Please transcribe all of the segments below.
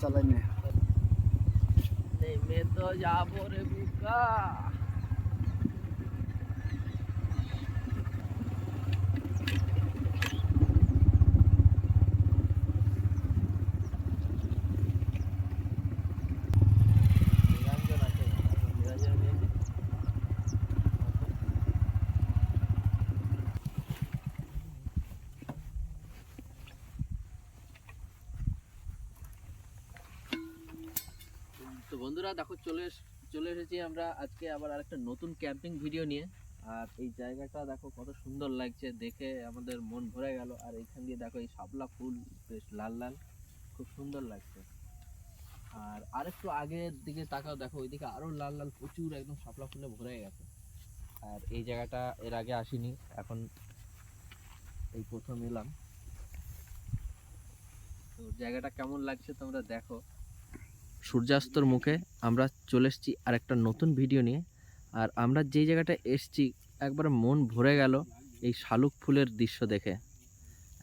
চালাই নে নেমে তো যাব রে বুকা নিরঞ্জন আছে নিরঞ্জন নিয়ে নে। তো বন্ধুরা, দেখো চলে চলে এসেছি আমরা আজকে আবার আরেকটা নতুন ক্যাম্পিং ভিডিও নিয়ে। আর এই জায়গাটা দেখো কত সুন্দর লাগছে, দেখে আমাদের মন ভরে গেল। আর এইখান দিয়ে দেখো এই শাপলা ফুল বেশ লাল লাল, খুব সুন্দর লাগছে। আর আরেকটু আগের দিকে তাকাও, দেখো ওইদিকে আরও লাল লাল প্রচুর একদম শাপলা ফুলে ভরে গেছে। আর এই জায়গাটা এর আগে আসিনি, এখন এই প্রথম এলাম। তো জায়গাটা কেমন লাগছে তোমরা দেখো। সূর্যাস্তর মুখে আমরা চলে এসেছি আর একটা নতুন ভিডিও নিয়ে। আর আমরা যেই জায়গাটা এসেছি, একবার মন ভরে গেল এই শালুক ফুলের দৃশ্য দেখে।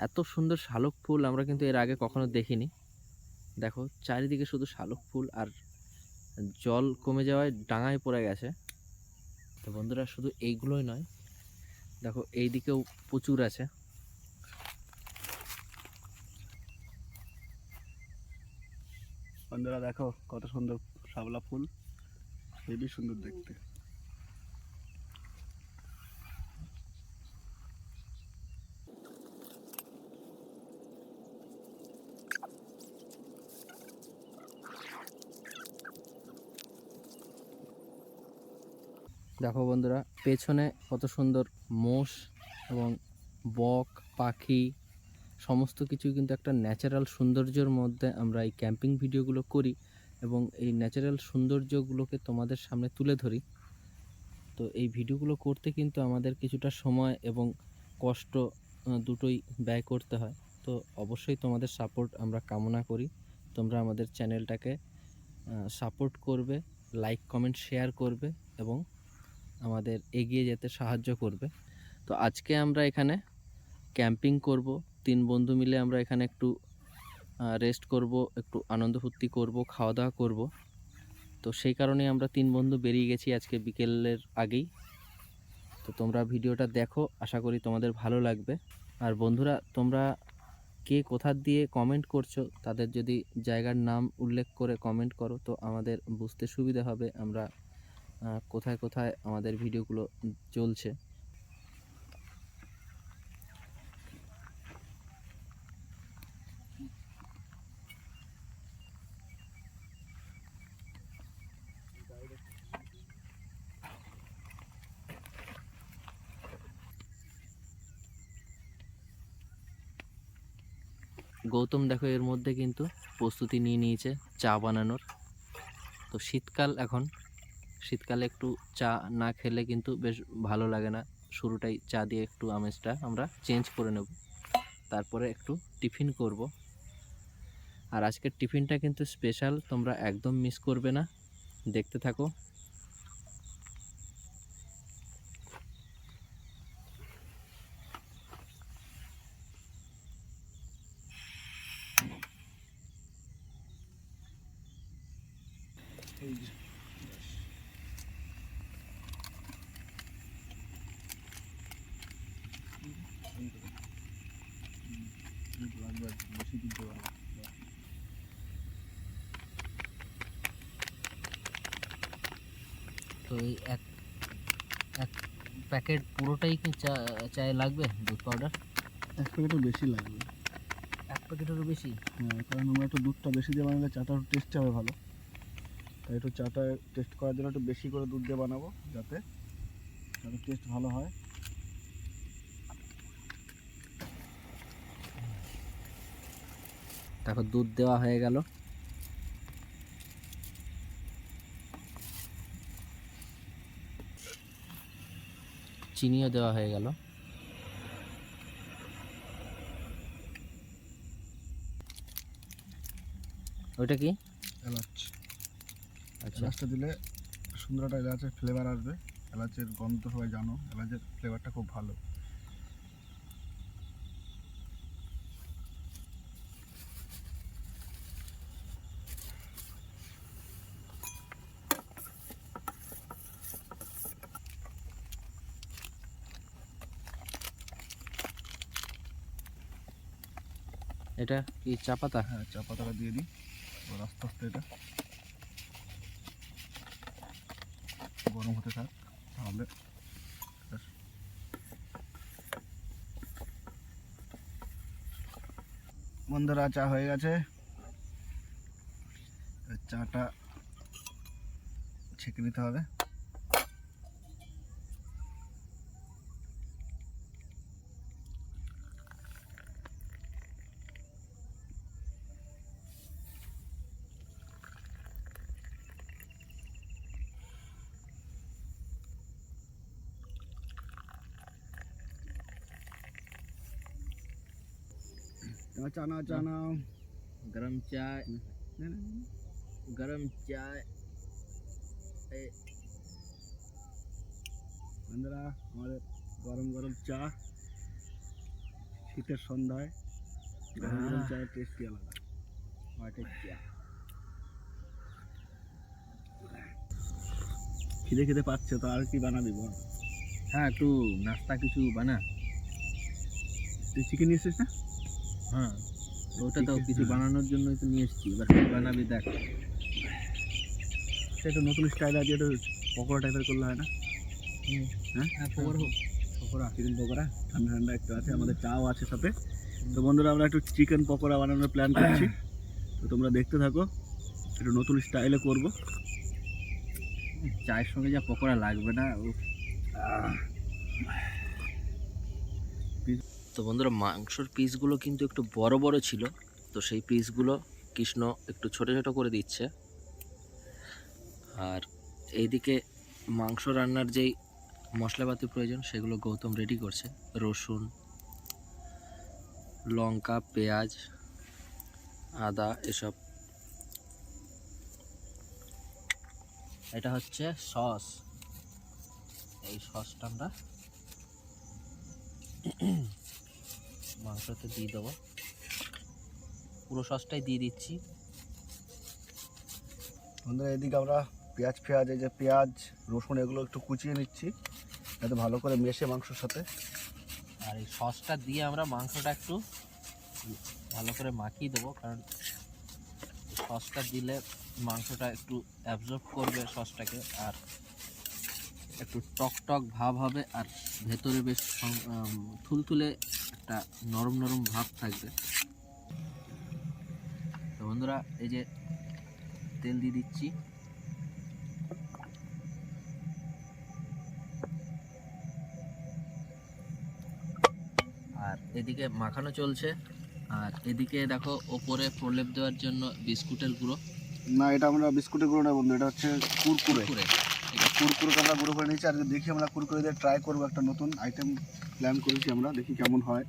এত সুন্দর শালুক ফুল আমরা কিন্তু এর আগে কখনো দেখিনি। দেখো, চারিদিকে শুধু শালুক ফুল আর জল কমে যাওয়ায় ডাঙায় পড়ে গেছে। তো বন্ধুরা, শুধু এইগুলোই নয়, দেখো এই দিকেও প্রচুর আছে। বন্ধুরা, দেখো, কত সুন্দর শাপলা ফুল। হেবি সুন্দর দেখতে। দেখো বন্ধুরা, পেছনে কত সুন্দর মোষ এবং বক, পাখি, সমস্ত কিছু কিন্তু একটা ন্যাচারাল সৌন্দর্যের মধ্যে আমরা এই ক্যাম্পিং ভিডিওগুলো করি। এবং এই ন্যাচারাল সৌন্দর্যগুলোকে তোমাদের সামনে তুলে ধরি। তো এই ভিডিওগুলো করতে কিন্তু আমাদের কিছুটা সময় এবং কষ্ট দুটোই ব্যয় করতে হয়। তো অবশ্যই তোমাদের সাপোর্ট আমরা কামনা করি। তোমরা আমাদের চ্যানেলটাকে সাপোর্ট করবে লাইক কমেন্ট শেয়ার করবে এবং আমাদের এগিয়ে যেতে সাহায্য করবে। তো আজকে আমরা এখানে ক্যাম্পিং করব। তিন বন্ধু মিলে আমরা এখানে একটু রেস্ট করব, একটু আনন্দ ফুর্তি করব খাওয়া দাওয়া করব। তো সেই কারণে আমরা তিন বন্ধু বেরিয়ে গেছি আজকে বিকেলের আগেই। তো তোমরা ভিডিওটা দেখো, আশা করি তোমাদের ভালো লাগবে। আর বন্ধুরা, তোমরা কে কোথা দিয়ে কমেন্ট করছ, তাদের যদি জায়গার নাম উল্লেখ করে কমেন্ট করো, তো আমাদের বুঝতে সুবিধা হবে। আমরা কোথায় কোথায় আমাদের ভিডিওগুলো চলছে। গৌতম দেখো এর মধ্যে কিন্তু প্রস্তুতি নিয়ে নিয়েছে চা বানানোর। তো শীতকাল এখন। শীতকালে একটু চা না খেলে কিন্তু বেশ ভালো লাগে না। শুরুটাই চা দিয়ে একটু আমেজটা আমরা চেঞ্জ করে নেব। তারপরে একটু টিফিন করব। আর আজকের টিফিনটা কিন্তু স্পেশাল তোমরা একদম মিস করবে না। দেখতে থাকো এই যে বেশি দিতে পারব তো এই এক এক প্যাকেট পুরোটাই কি চা চায়ে লাগবে দুধ পাউডার এক প্যাকেটও বেশি লাগবে। এক প্যাকেটেরও বেশি? হ্যাঁ কারণ আমরা একটু দুধটা বেশি দিয়ে বানালে চাটা টেস্ট হবে ভালো। তাই একটু চাটা টেস্ট করার জন্য একটু বেশি করে দুধ দিয়ে বানাবো যাতে যাতে টেস্ট ভালো হয়। দেখো দুধ দেওয়া হয়ে গেল। চিনিও দেওয়া হয়ে গেল। ওইটা কি? এলাচ। আচ্ছা। এলাচটা দিলে সুন্দর একটা এলাচের ফ্লেভার আসবে। এলাচের গন্ধ সবাই জানো এলাচের ফ্লেভারটা খুব ভালো। এটা কি চা পাতা? হ্যাঁ চা পাতাটা দিয়ে দিই। এবার আস্তে আস্তে এটা গরম হতে থাক, তাহলে বন্ধুরা, চা হয়ে গেছে। চাটা ছেঁকে নিতে হবে। চা নাও গরম চায় গরম চায় বন্ধুরা আমাদের গরম গরম চা শীতের সন্ধ্যায় গরম গরম। চায়ের টেস্টই আলাদা মাঠের চা খিদে খিদে পাচ্ছে তো আর কি বানাবি বল হ্যাঁ একটু নাস্তা কিছু বানা তুই চিকেন নিয়ে এসেছিস না হ্যাঁ ওটা তো কিছু হ্যাঁ। বানানোর জন্যই তো নিয়ে এসেছি এবার কি বানাবি দেখ। সে একটু নতুন স্টাইল আছে একটু পকোড়া টাইপের করলে হয় না? হ্যাঁ? হ্যাঁ পকোড়া হোক। পকোড়া চিকেন পকোড়া ঠান্ডা ঠান্ডা একটু আছে আমাদের চাও আছে সাথে। তো বন্ধুরা আমরা একটু চিকেন পকোড়া বানানোর প্ল্যান করছি। তো তোমরা দেখতে থাকো একটু নতুন স্টাইলে করব। চায়ের সঙ্গে যা পকোড়া লাগবে না উফ। তো বন্ধুরা মাংসর পিসগুলো কিন্তু একটু বড় বড় ছিল। তো সেই পিসগুলো কৃষ্ণ একটু ছোট ছোট করে দিচ্ছে। আর এইদিকে মাংস রান্নার যেই মশলাপাতি প্রয়োজন, সেগুলো গৌতম রেডি করছে। রসুন, লঙ্কা, পেঁয়াজ, আদা, এসব। এটা হচ্ছে সস। এই সসটা আমরা মাংসতে দিয়ে দেবো। পুরো সসটাই দিয়ে দিচ্ছি। বন্ধুরা এদিকে আমরা পেঁয়াজ পেঁয়াজ এই যে পেঁয়াজ রসুন এগুলো একটু কুচিয়ে নিচ্ছি যাতে ভালো করে মেশে মাংসর সাথে। আর এই সসটা দিয়ে আমরা মাংসটা একটু ভালো করে মাখিয়ে দেবো কারণ সসটা দিলে মাংসটা একটু অ্যাবজর্ব করবে সসটাকে আর একটু টক টক ভাব হবে আর ভেতরে বেশ থুলথুলে একটা নরম নরম ভাব থাকবে। তো বন্ধুরা এই যে তেল দিয়ে দিচ্ছি। আর এদিকে মাখানো চলছে। আর এদিকে দেখো ওপরে প্রলেপ দেওয়ার জন্য বিস্কুটের গুঁড়ো। না এটা আমরা বিস্কুটের গুঁড়ো না বন্ধু এটা হচ্ছে কুরকুরে। করে কুরকুরে আমরা গুঁড়ো করে নিয়েছি। আর দেখি আমরা কুরকুরে দিয়ে ট্রাই করব একটা নতুন আইটেম প্ল্যান করেছি আমরা, দেখি কেমন হয়।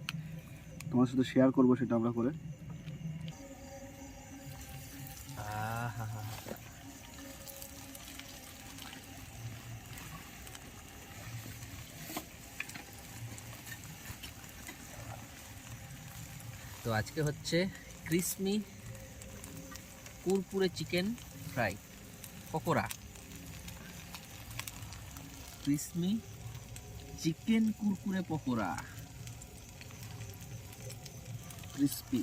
তোমার সাথে শেয়ার করব সেটা আমরা করে তো আজকে হচ্ছে crispy kurkure chicken fry pakora. Crispy chicken kurkure pakora crispy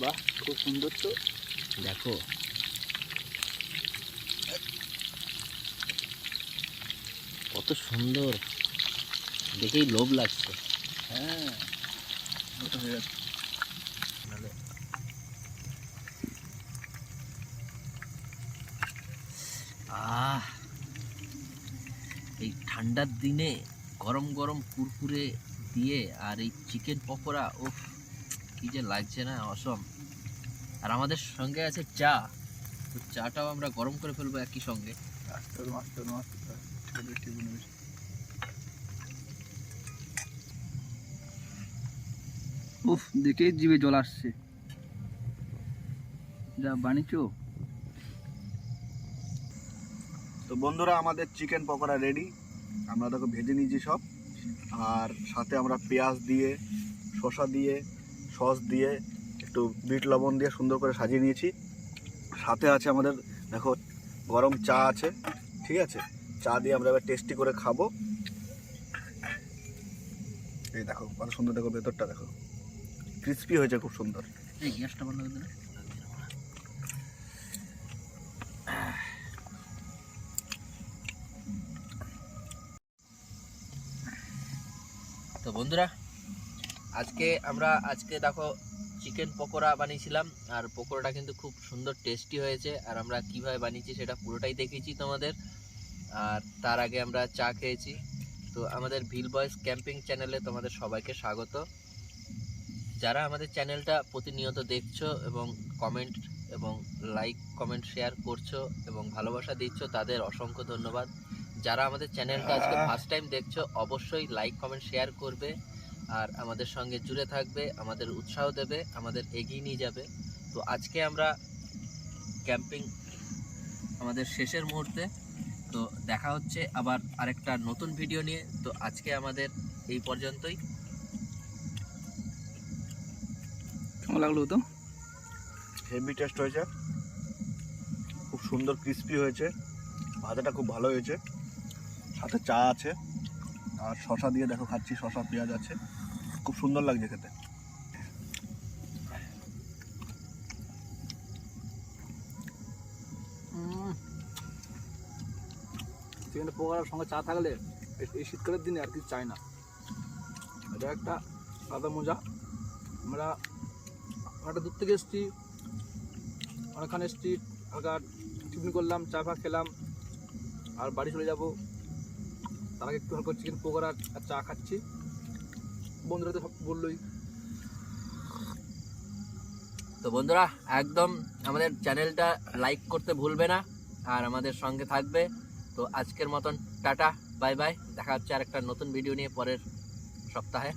বাহ খুব সুন্দর তো। দেখো। কত সুন্দর। দেখেই লোভ লাগছে। হ্যাঁ ওটা হয়ে যাচ্ছে। আহ! এই ঠান্ডার দিনে গরম গরম কুরকুরে দিয়ে আর এই চিকেন পকোড়া ওফ কি যে লাগছে না অসম। আর আমাদের সঙ্গে আছে চা। তো চাটাও আমরা গরম করে ফেলব একই সঙ্গে। উফ দেখে জিভে জল আসছে। যা বানিয়েছো? তো বন্ধুরা আমাদের চিকেন পকোড়া রেডি আমরা দেখো ভেজে নিয়েছি সব। আর সাথে আমরা পেঁয়াজ দিয়ে শসা দিয়ে সস দিয়ে, একটু বিট লবণ দিয়ে সুন্দর করে সাজিয়ে নিয়েছি। সাথে আছে আমাদের, দেখো, গরম চা আছে, ঠিক আছে? চা দিয়ে আমরা এবার টেস্টি করে খাব। এই দেখো, কত সুন্দর দেখো ভেতরটা, দেখো। ক্রিস্পি হয়েছে খুব সুন্দর। তো বন্ধুরা আজকে আমরা আজকে দেখো চিকেন পকোড়া বানিয়েছিলাম আর পকোড়াটা কিন্তু খুব সুন্দর টেস্টি হয়েছে আর আমরা কীভাবে বানিয়েছি সেটা পুরোটাই দেখেছি তোমাদের। আর তার আগে আমরা চা খেয়েছি। তো আমাদের ভিল বয়েস ক্যাম্পিং চ্যানেলে তোমাদের সবাইকে স্বাগত। যারা আমাদের চ্যানেলটা প্রতিনিয়ত দেখছ এবং কমেন্ট এবং লাইক কমেন্ট শেয়ার করছ এবং ভালোবাসা দিচ্ছ তাদের অসংখ্য ধন্যবাদ। যারা আমাদের চ্যানেলটা আজকে ফার্স্ট টাইম দেখছ অবশ্যই লাইক কমেন্ট শেয়ার করবে। আর আমাদের সঙ্গে জুড়ে থাকবে আমাদের উৎসাহ দেবে আমাদের এগিয়ে নিয়ে যাবে। তো আজকে আমরা ক্যাম্পিং আমাদের শেষের মুহূর্তে। তো দেখা হচ্ছে আবার আরেকটা নতুন ভিডিও নিয়ে। তো আজকে আমাদের এই পর্যন্তই। কেমন লাগল তো? হেভি টেস্ট হয়েছে। খুব সুন্দর ক্রিস্পি হয়েছে। ভাজাটা খুব ভালো হয়েছে। সাথে চা আছে। আর শশা দিয়ে দেখো খাচ্ছি, শশা, পেঁয়াজ আছে। খুব সুন্দর লাগছে খেতে। চিকেন পকোড়ার সঙ্গে চা থাকলে এই- শীতকালের দিনে আর কিছু চাই না। এটা একটা আলাদা মজা। আমরা একটা দূর থেকে এসেছি। অনেকখানে এসেছি। হালকা টিফিন করলাম, চা ফা খেলাম। আর বাড়ি চলে যাব। তার আগে একটু হালকা চিকেন পকোড়া আর চা খাচ্ছি। বন্ধুরা তো সব বললোই। তো বন্ধুরা, একদম আমাদের চ্যানেলটা লাইক করতে ভুলবে না, আর আমাদের সঙ্গে থাকবে। তো আজকের মতন টাটা বাই বাই দেখা হচ্ছে আর একটা নতুন ভিডিও নিয়ে পরের সপ্তাহে।